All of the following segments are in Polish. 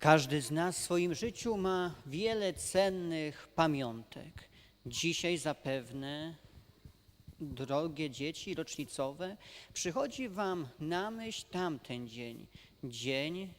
Każdy z nas w swoim życiu ma wiele cennych pamiątek. Dzisiaj zapewne, drogie dzieci rocznicowe, przychodzi Wam na myśl tamten dzień, dzień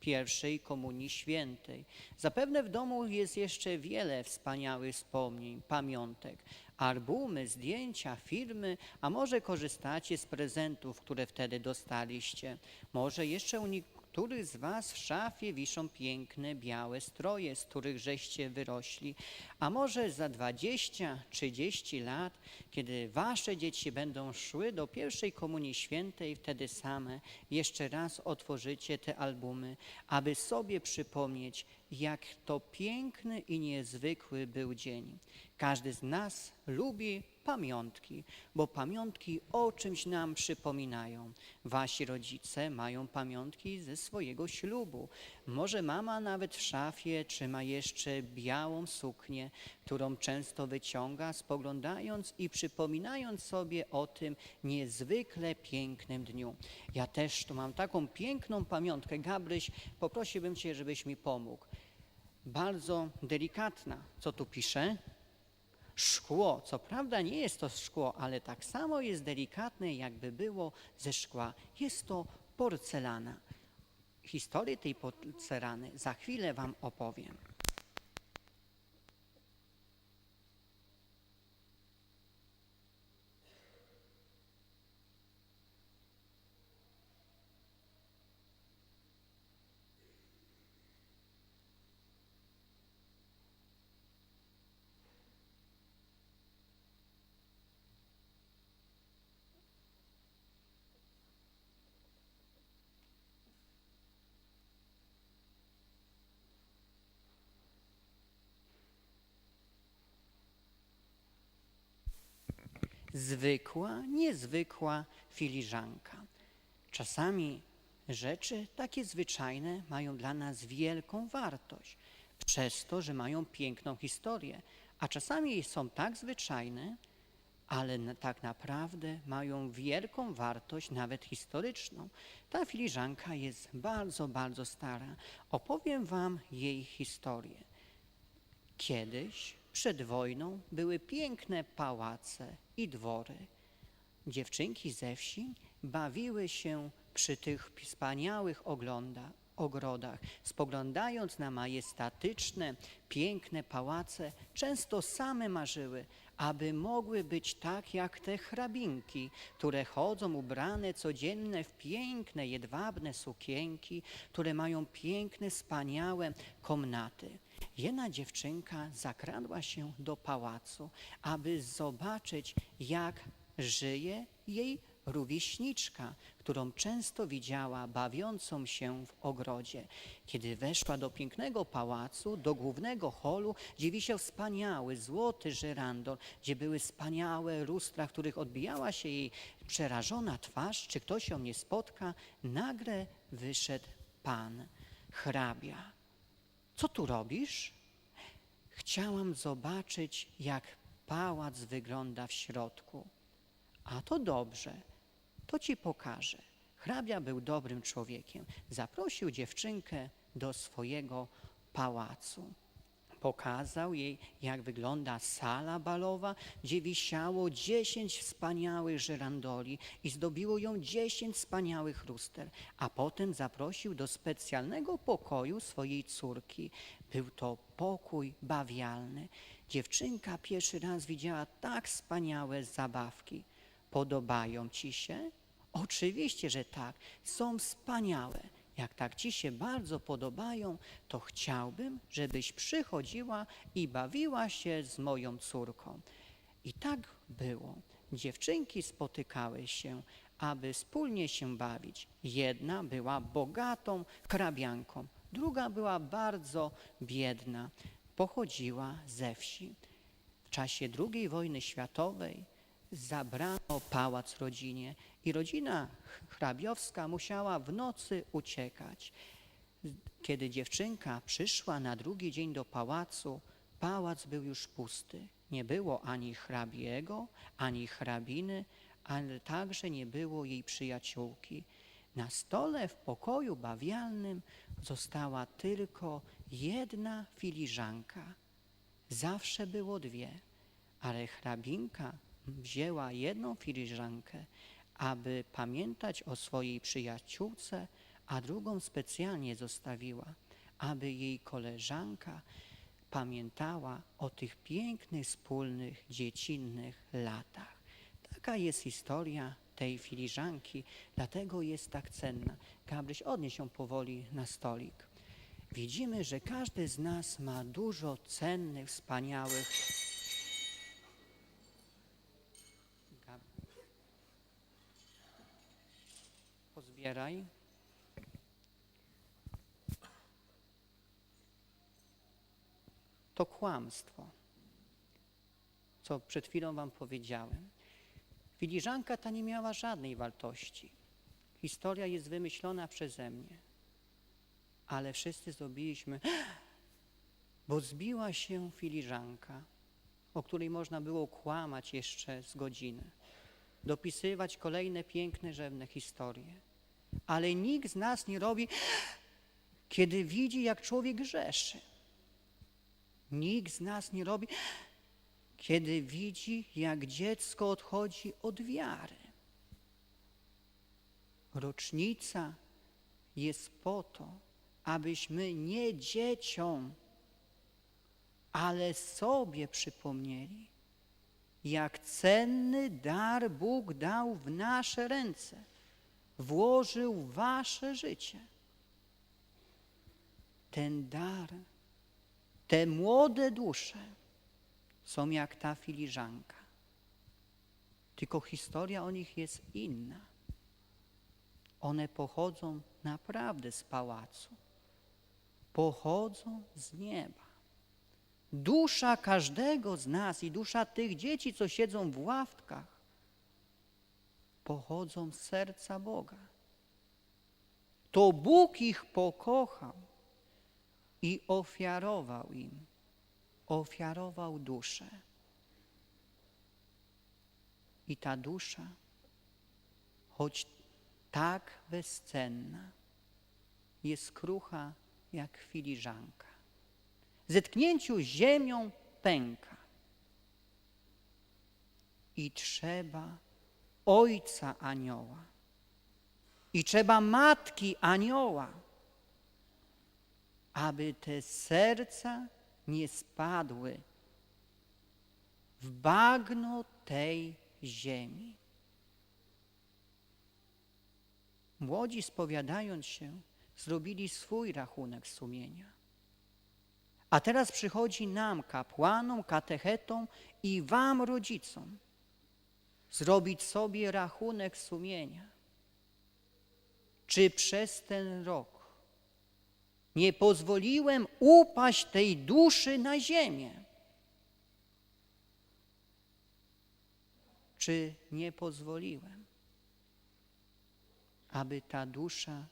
pierwszej Komunii Świętej. Zapewne w domu jest jeszcze wiele wspaniałych wspomnień, pamiątek, albumy, zdjęcia, filmy, a może korzystacie z prezentów, które wtedy dostaliście. Może jeszcze u niektórych z Was w szafie wiszą piękne, białe stroje, z których żeście wyrośli, a może za 20-30 lat, kiedy Wasze dzieci będą szły do pierwszej Komunii Świętej, wtedy same jeszcze raz otworzycie te albumy, aby sobie przypomnieć, jak to piękny i niezwykły był dzień. Każdy z nas lubi pamiątki, bo pamiątki o czymś nam przypominają. Wasi rodzice mają pamiątki ze swojego ślubu. Może mama nawet w szafie trzyma jeszcze białą suknię, którą często wyciąga, spoglądając i przypominając sobie o tym niezwykle pięknym dniu. Ja też tu mam taką piękną pamiątkę. Gabryś, poprosiłbym Cię, żebyś mi pomógł. Bardzo delikatna. Co tu pisze? Szkło. Co prawda nie jest to szkło, ale tak samo jest delikatne, jakby było ze szkła. Jest to porcelana. Historię tej porcelany za chwilę Wam opowiem. Zwykła, niezwykła filiżanka. Czasami rzeczy takie zwyczajne mają dla nas wielką wartość, przez to, że mają piękną historię, a czasami są tak zwyczajne, ale tak naprawdę mają wielką wartość, nawet historyczną. Ta filiżanka jest bardzo, bardzo stara. Opowiem Wam jej historię. Kiedyś, przed wojną, były piękne pałace i dwory. Dziewczynki ze wsi bawiły się przy tych wspaniałych ogląda, ogrodach, spoglądając na majestatyczne, piękne pałace, często same marzyły, aby mogły być tak jak te hrabinki, które chodzą ubrane codzienne w piękne, jedwabne sukienki, które mają piękne, wspaniałe komnaty. Jedna dziewczynka zakradła się do pałacu, aby zobaczyć, jak żyje jej rówieśniczka, którą często widziała bawiącą się w ogrodzie. Kiedy weszła do pięknego pałacu, do głównego holu, gdzie wisiał wspaniały, złoty żyrandol, gdzie były wspaniałe lustra, w których odbijała się jej przerażona twarz, czy ktoś ją nie spotka, nagle wyszedł pan, hrabia. Co tu robisz? Chciałam zobaczyć, jak pałac wygląda w środku. A to dobrze, to ci pokażę. Hrabia był dobrym człowiekiem. Zaprosił dziewczynkę do swojego pałacu. Pokazał jej, jak wygląda sala balowa, gdzie wisiało dziesięć wspaniałych żyrandoli i zdobiło ją dziesięć wspaniałych luster. A potem zaprosił do specjalnego pokoju swojej córki. Był to pokój bawialny. Dziewczynka pierwszy raz widziała tak wspaniałe zabawki. Podobają ci się? Oczywiście, że tak. Są wspaniałe. Jak tak ci się bardzo podobają, to chciałbym, żebyś przychodziła i bawiła się z moją córką. I tak było. Dziewczynki spotykały się, aby wspólnie się bawić. Jedna była bogatą hrabianką, druga była bardzo biedna. Pochodziła ze wsi. W czasie II wojny światowej zabrano pałac rodzinie i rodzina hrabiowska musiała w nocy uciekać. Kiedy dziewczynka przyszła na drugi dzień do pałacu, pałac był już pusty. Nie było ani hrabiego, ani hrabiny, ale także nie było jej przyjaciółki. Na stole w pokoju bawialnym została tylko jedna filiżanka. Zawsze było dwie, ale hrabinka wzięła jedną filiżankę, aby pamiętać o swojej przyjaciółce, a drugą specjalnie zostawiła, aby jej koleżanka pamiętała o tych pięknych, wspólnych, dziecinnych latach. Taka jest historia tej filiżanki, dlatego jest tak cenna. Gabryś, odnieś ją powoli na stolik. Widzimy, że każdy z nas ma dużo cennych, wspaniałych. Pozbieraj. To kłamstwo, co przed chwilą wam powiedziałem. Filiżanka ta nie miała żadnej wartości. Historia jest wymyślona przeze mnie. Ale wszyscy zrobiliśmy, bo zbiła się filiżanka, o której można było kłamać jeszcze z godziny, dopisywać kolejne piękne, rzewne historie. Ale nikt z nas nie robi, kiedy widzi, jak człowiek grzeszy. Nikt z nas nie robi, kiedy widzi, jak dziecko odchodzi od wiary. Rocznica jest po to, abyśmy nie dzieciom, ale sobie przypomnieli, jak cenny dar Bóg dał w nasze ręce, włożył wasze życie. Ten dar, te młode dusze są jak ta filiżanka. Tylko historia o nich jest inna. One pochodzą naprawdę z pałacu. Pochodzą z nieba. Dusza każdego z nas i dusza tych dzieci, co siedzą w ławkach, pochodzą z serca Boga. To Bóg ich pokochał i ofiarował im. Ofiarował duszę. I ta dusza, choć tak bezcenna, jest krucha jak filiżanka. W zetknięciu z ziemią pęka. I trzeba ojca anioła. I trzeba matki anioła, aby te serca nie spadły w bagno tej ziemi. Młodzi spowiadając się, zrobili swój rachunek sumienia. A teraz przychodzi nam, kapłanom, katechetom i wam, rodzicom, zrobić sobie rachunek sumienia. Czy przez ten rok nie pozwoliłem upaść tej duszy na ziemię? Czy nie pozwoliłem, aby ta dusza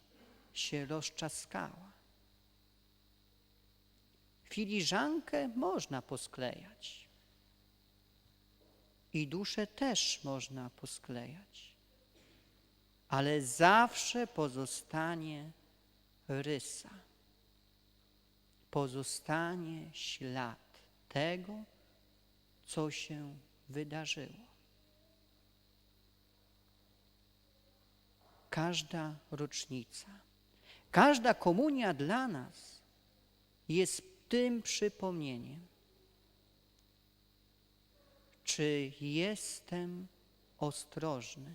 się rozczaskała? Filiżankę można posklejać i duszę też można posklejać, ale zawsze pozostanie rysa, pozostanie ślad tego, co się wydarzyło. Każda rocznica, każda komunia dla nas jest tym przypomnieniem, czy jestem ostrożny,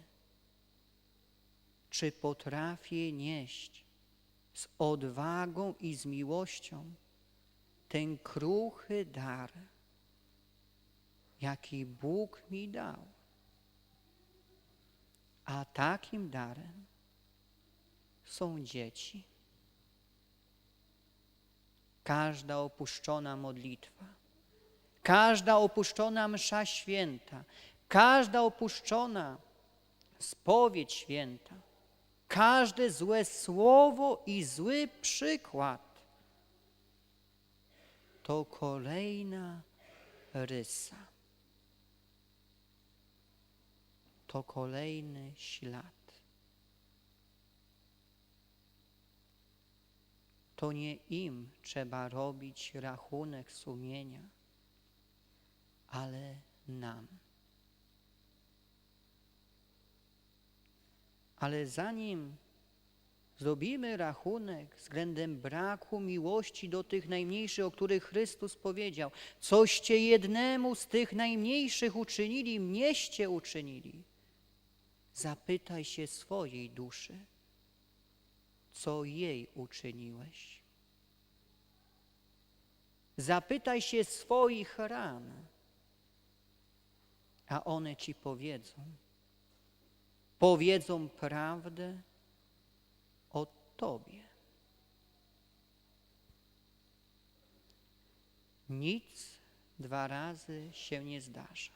czy potrafię nieść z odwagą i z miłością ten kruchy dar, jaki Bóg mi dał. A takim darem są dzieci. Każda opuszczona modlitwa, każda opuszczona msza święta, każda opuszczona spowiedź święta, każde złe słowo i zły przykład to kolejna rysa. To kolejny ślad. to nie im trzeba robić rachunek sumienia, ale nam. Ale zanim zrobimy rachunek względem braku miłości do tych najmniejszych, o których Chrystus powiedział, coście jednemu z tych najmniejszych uczynili, mnieście uczynili. Zapytaj się swojej duszy, co jej uczyniłeś. Zapytaj się swoich ran, a one ci powiedzą. Powiedzą prawdę o Tobie. Nic dwa razy się nie zdarza.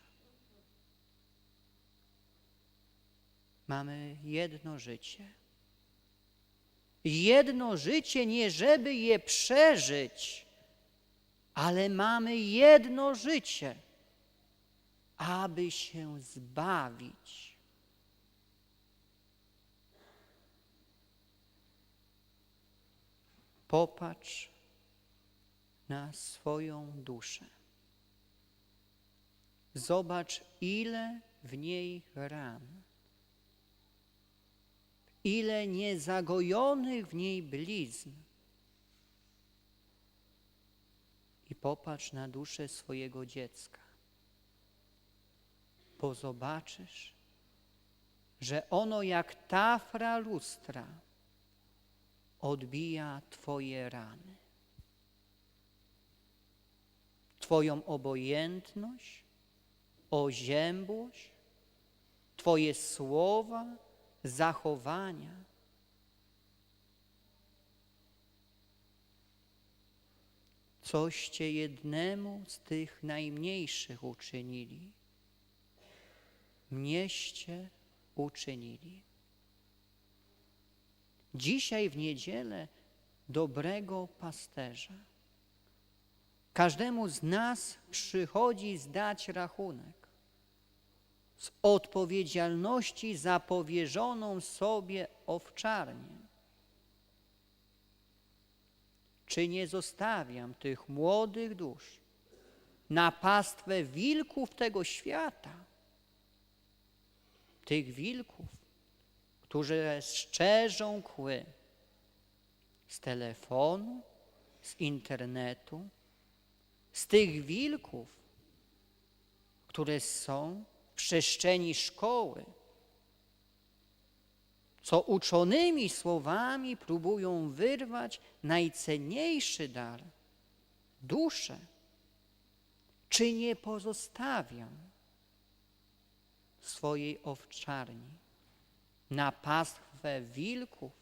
Mamy jedno życie. Jedno życie, nie żeby je przeżyć, ale mamy jedno życie, aby się zbawić. Popatrz na swoją duszę. Zobacz, ile w niej ran, ile niezagojonych w niej blizn. I popatrz na duszę swojego dziecka. Bo zobaczysz, że ono jak tafra lustra odbija Twoje rany. Twoją obojętność, oziębłość, Twoje słowa, zachowania. Coście jednemu z tych najmniejszych uczynili, mnieście uczynili. Dzisiaj w niedzielę dobrego pasterza. Każdemu z nas przychodzi zdać rachunek z odpowiedzialności za powierzoną sobie owczarnię. Czy nie zostawiam tych młodych dusz na pastwę wilków tego świata? Tych wilków, którzy szczerzą kły z telefonu, z internetu, z tych wilków, które są w przestrzeni szkoły, co uczonymi słowami próbują wyrwać najcenniejszy dar duszę, czy nie pozostawiam swojej owczarni na pastwę wilków,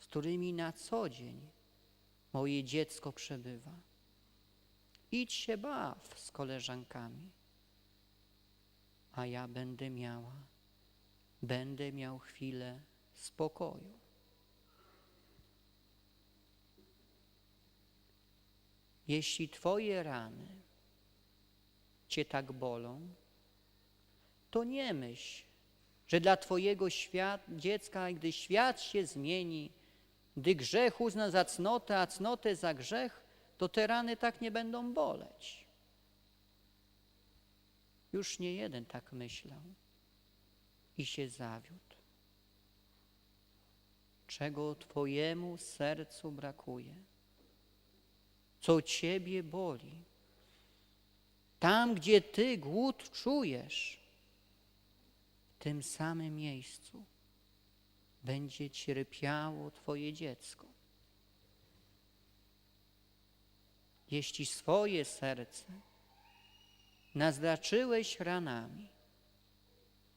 z którymi na co dzień moje dziecko przebywa. Idź się baw z koleżankami, a ja będę miała, będę miał chwilę spokoju. Jeśli Twoje rany Cię tak bolą, to nie myśl, że dla Twojego świat, dziecka, gdy świat się zmieni, gdy grzech uzna za cnotę, a cnotę za grzech, to te rany tak nie będą boleć. Już nie jeden tak myślał i się zawiódł. Czego Twojemu sercu brakuje? Co Ciebie boli? Tam, gdzie Ty głód czujesz, tym samym miejscu będzie cierpiało Twoje dziecko. Jeśli swoje serce naznaczyłeś ranami,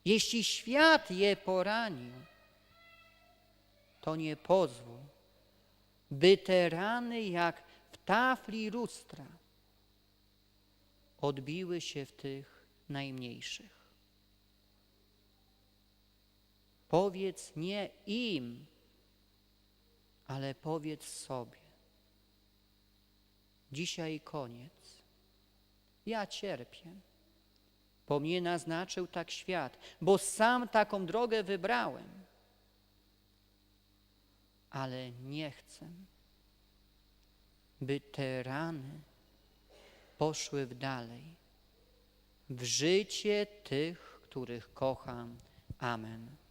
jeśli świat je poranił, to nie pozwól, by te rany jak w tafli lustra odbiły się w tych najmniejszych. Powiedz nie im, ale powiedz sobie. Dzisiaj koniec. Ja cierpię, bo mnie naznaczył tak świat, bo sam taką drogę wybrałem. Ale nie chcę, by te rany poszły w dalej, w życie tych, których kocham. Amen.